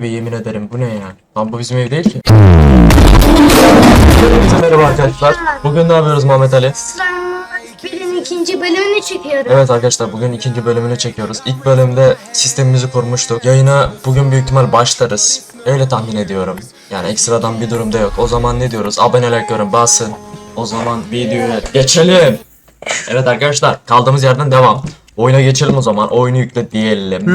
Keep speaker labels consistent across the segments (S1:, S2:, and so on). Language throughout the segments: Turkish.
S1: Ve yemin ederim bu ne ya? Lan bu bizim ev değil ki. Merhaba arkadaşlar. Bugün ne yapıyoruz Muhammed Ali?
S2: Filmin ikinci bölümünü çekiyorum.
S1: Evet arkadaşlar bugün ikinci bölümünü çekiyoruz. İlk bölümde sistemimizi kurmuştuk. Yayına bugün büyük ihtimal başlarız. Öyle tahmin ediyorum. Yani ekstradan bir durumda yok. O zaman ne diyoruz? Abonelik görün basın. O zaman videoya geçelim. Evet arkadaşlar kaldığımız yerden devam. Oyuna geçelim o zaman. Oyunu yükle diyelim.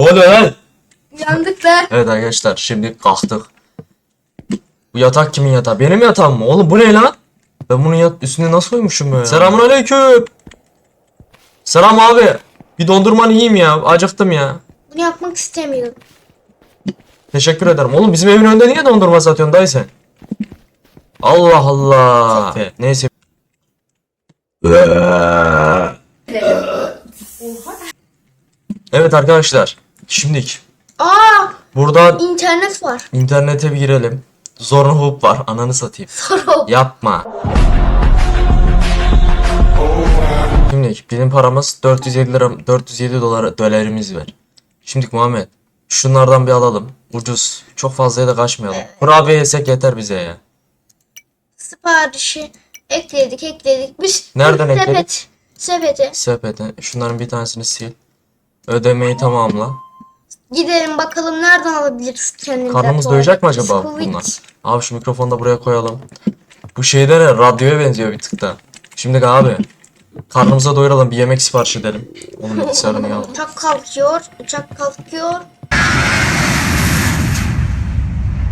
S1: Ne oluyor lan?
S2: Yandık da.
S1: Evet arkadaşlar şimdi kalktık. Bu yatak kimin yatağı? Benim yatağım mı? Oğlum bu ne lan? Ben bunun yat üstüne nasıl koymuşum böyle? Selamun aleyküm. Selam abi. Bir dondurmanı yiyeyim ya. Acıktım ya.
S2: Bunu yapmak istemiyorum.
S1: Teşekkür ederim. Oğlum bizim evin önünde niye dondurma satıyorsun dayı sen? Allah Allah. Neyse. Evet arkadaşlar. Şimdilik.
S2: Aa,
S1: Buradan
S2: internet var.
S1: internete bir girelim. Zorun hub var. Ananı satayım.
S2: Soru.
S1: Yapma. Şimdi bizim paramız 407 lira 407 dolar dolarımız var. Şimdi Muhammed şunlardan bir alalım. Ucuz. Çok fazlaya da kaçmayalım. Kurabiye yesek yeter bize ya.
S2: Siparişi ekledik ekledik. Biz
S1: Nereden
S2: sepet,
S1: ekledik?
S2: Sepete.
S1: Sepete. Şunların bir tanesini sil. Ödemeyi tamamla.
S2: Gidelim bakalım nereden alabiliriz kendimize.
S1: Karnımız
S2: tuvalet,
S1: doyacak mı acaba bunlar? Abi şu mikrofonu da buraya koyalım. Bu şeyde ne? Radyoya benziyor bir tık da. Şimdi abi. Karnımıza doyuralım bir yemek sipariş edelim. Onun bilgisayarını ya.
S2: Uçak kalkıyor. Uçak kalkıyor.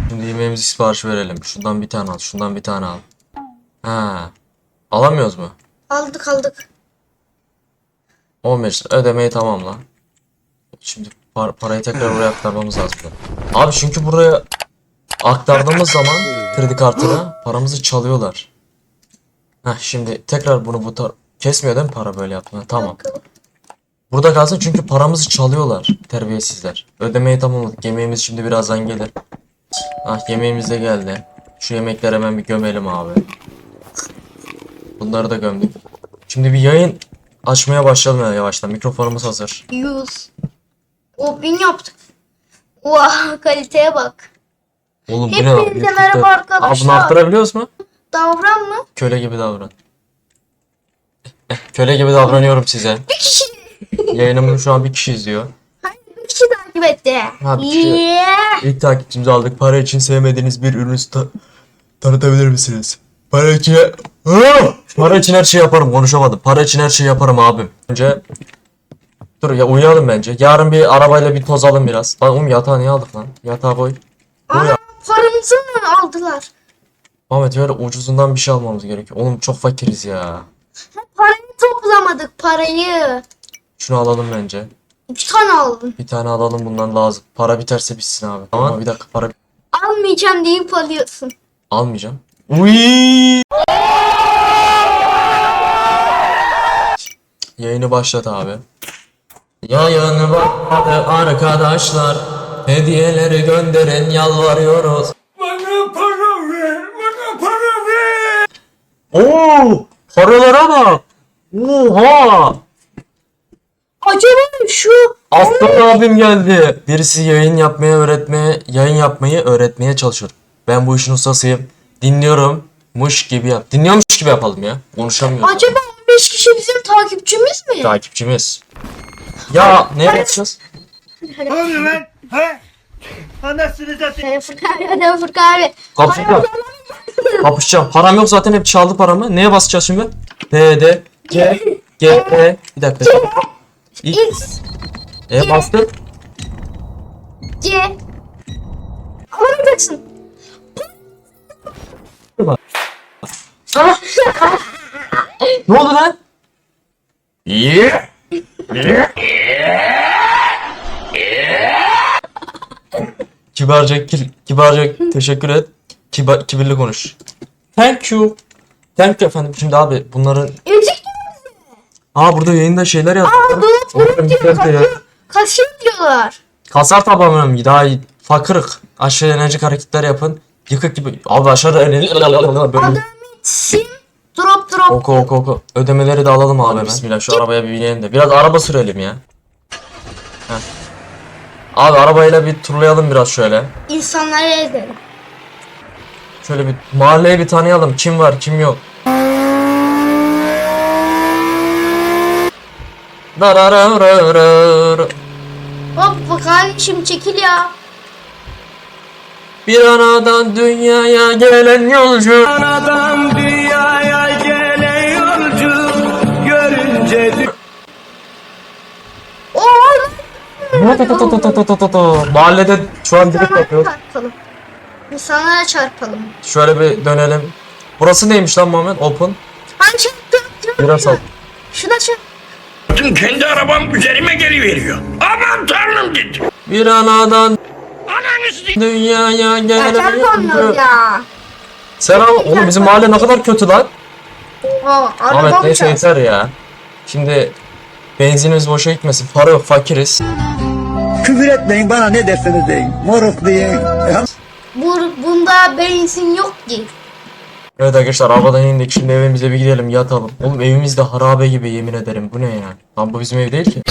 S1: Şimdi yemeğimizi sipariş verelim. Şundan bir tane al, şundan bir tane al. Ha. Alamıyoruz mu?
S2: Aldık aldık.
S1: 15 lira. Ödemeyi tamamla. Şimdi par- parayı tekrar buraya aktarmamız lazım. Abi çünkü buraya aktardığımız zaman kredi kartına paramızı çalıyorlar. Heh şimdi tekrar bunu bu tar- kesmiyor değil mi para böyle yaptığında? Tamam. Burada kalsın çünkü paramızı çalıyorlar terbiyesizler. Ödemeyi tamamladık. Yemeğimiz şimdi birazdan gelir. Ah yemeğimiz de geldi. Şu yemekleri hemen bir gömelim abi. Bunları da gömdük. Şimdi bir yayın açmaya başlayalım ya yavaştan. Mikrofonumuz hazır.
S2: Use. O bin yaptık. Vah kaliteye bak.
S1: Oğlum bu ne?
S2: Hepinize
S1: YouTube'da-
S2: merhaba
S1: Aa,
S2: arkadaşlar.
S1: bunu arttırabiliyoruz mu?
S2: Davran mı?
S1: Köle gibi davran. Köle gibi davranıyorum size.
S2: Bir kişi.
S1: Yayınımı şu an bir kişi izliyor.
S2: Hayır, bir kişi takip etti.
S1: Ha, bir kişi.
S2: Yeah.
S1: İlk takipçimizi aldık. Para için sevmediğiniz bir ürünü ta- tanıtabilir misiniz? Para için... Para için her şey yaparım. Konuşamadım. Para için her şey yaparım abim. Önce... Dur ya uyuyalım bence. Yarın bir arabayla bir tozalım biraz. Lan oğlum yatağı niye aldık lan? Yatağı koy.
S2: Aa,
S1: Uyu.
S2: paramızı mı aldılar?
S1: Ahmet öyle ucuzundan bir şey almamız gerekiyor. Oğlum çok fakiriz ya.
S2: Parayı toplamadık parayı.
S1: Şunu alalım bence.
S2: İki tane aldım.
S1: Bir tane alalım bundan lazım. Para biterse bitsin abi. Ama bir dakika para
S2: Almayacağım deyip alıyorsun.
S1: almayacağım. Uy! Yayını başlat abi. Yayını başladı arkadaşlar. Hediyeleri gönderin yalvarıyoruz.
S3: Bana para ver, bana para ver.
S1: Oo! Paralara bak. Oha!
S2: Acaba şu
S1: Aslan abim geldi. Birisi yayın yapmaya öğretmeye, yayın yapmayı öğretmeye çalışıyor. Ben bu işin ustasıyım. Dinliyorum. Muş gibi yap. Dinliyormuş gibi yapalım ya. Konuşamıyorum.
S2: acaba 15 kişi bizim takipçimiz mi?
S1: Takipçimiz. Ya ne yapacağız?
S3: Ne oluyor lan? Ha? Anasını satayım.
S2: Hadi Furkan abi, hadi Furkan abi.
S1: Kapışacağım. Kapışacağım. Param yok zaten hep çaldı paramı. Neye basacağız şimdi? D, D, G, G, E. Bir dakika. X.
S2: X,
S1: E bastık.
S2: C. Alamayacaksın.
S1: Ne oldu lan? Yeah. Kibarca, ki- kibarca teşekkür et. Kiba, kibirli konuş. Thank you. Thank you efendim. Şimdi abi bunların...
S2: Ezik
S1: Aa burada yayında şeyler yazdı. Onların
S2: vurup
S1: bir
S2: diyor. Kaşıyor, kaşıyor diyorlar.
S1: Kasar tabanım daha iyi. Fakırık. Aşağı enerjik hareketler yapın. Yıkık gibi. Abi aşağı enerji... Böyle...
S2: Sim. Drop drop.
S1: Oku oku oku. Ödemeleri de alalım abi hemen. Bismillah şu arabaya bir binelim de. Biraz araba sürelim ya. Abi arabayla bir turlayalım biraz şöyle.
S2: İnsanları ezelim.
S1: Şöyle bir mahalleyi bir tanıyalım. Kim var, kim yok.
S2: Hop kardeşim çekil ya.
S1: Bir anadan dünyaya gelen yolcu.
S3: Anadan
S1: Mahallede şu an direkt
S2: İnsanlara
S1: yapıyoruz.
S2: çarpalım. İnsanlara çarpalım.
S1: Şöyle bir dönelim. Burası neymiş lan Muhammed? Open.
S2: Çarptım.
S1: Biraz al.
S2: Şuna çarp.
S4: Baktım kendi arabam üzerime geliveriyor. Aman tanrım dedim.
S1: Bir anadan
S4: Ananı s-
S1: dünyaya
S2: Ya çarp onları ya.
S1: Selam. Oğlum bizim mahalle ne kadar kötü lan.
S2: Oo,
S1: Ahmet
S2: arabam
S1: neyse
S2: çarp.
S1: yeter ya. Şimdi benzinimiz boşa gitmesin. Para yok fakiriz.
S5: Küfür etmeyin bana ne derseniz deyin. Moruk deyin.
S2: Bu, bunda benzin yok ki.
S1: Evet arkadaşlar arabadan indik şimdi evimize bir gidelim yatalım. Oğlum evimiz de harabe gibi yemin ederim bu ne ya? Lan bu bizim ev değil ki.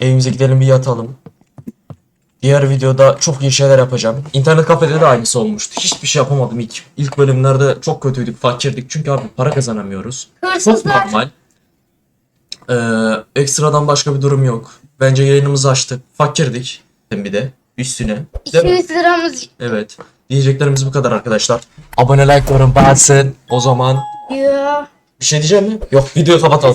S1: Evimize gidelim bir yatalım. Diğer videoda çok iyi şeyler yapacağım. İnternet kafede de aynısı olmuştu. Hiçbir şey yapamadım ilk. İlk bölümlerde çok kötüydük, fakirdik. Çünkü abi para kazanamıyoruz. Çok
S2: Hırsızlar.
S1: normal. Ee, ekstradan başka bir durum yok. Bence yayınımızı açtık. Fakirdik. Bir de üstüne. Değil mi?
S2: 200 liramız
S1: Evet. Diyeceklerimiz bu kadar arkadaşlar. Abone like yorum. O zaman
S2: ya.
S1: bir şey diyeceğim mi? Yok videoyu kapatalım.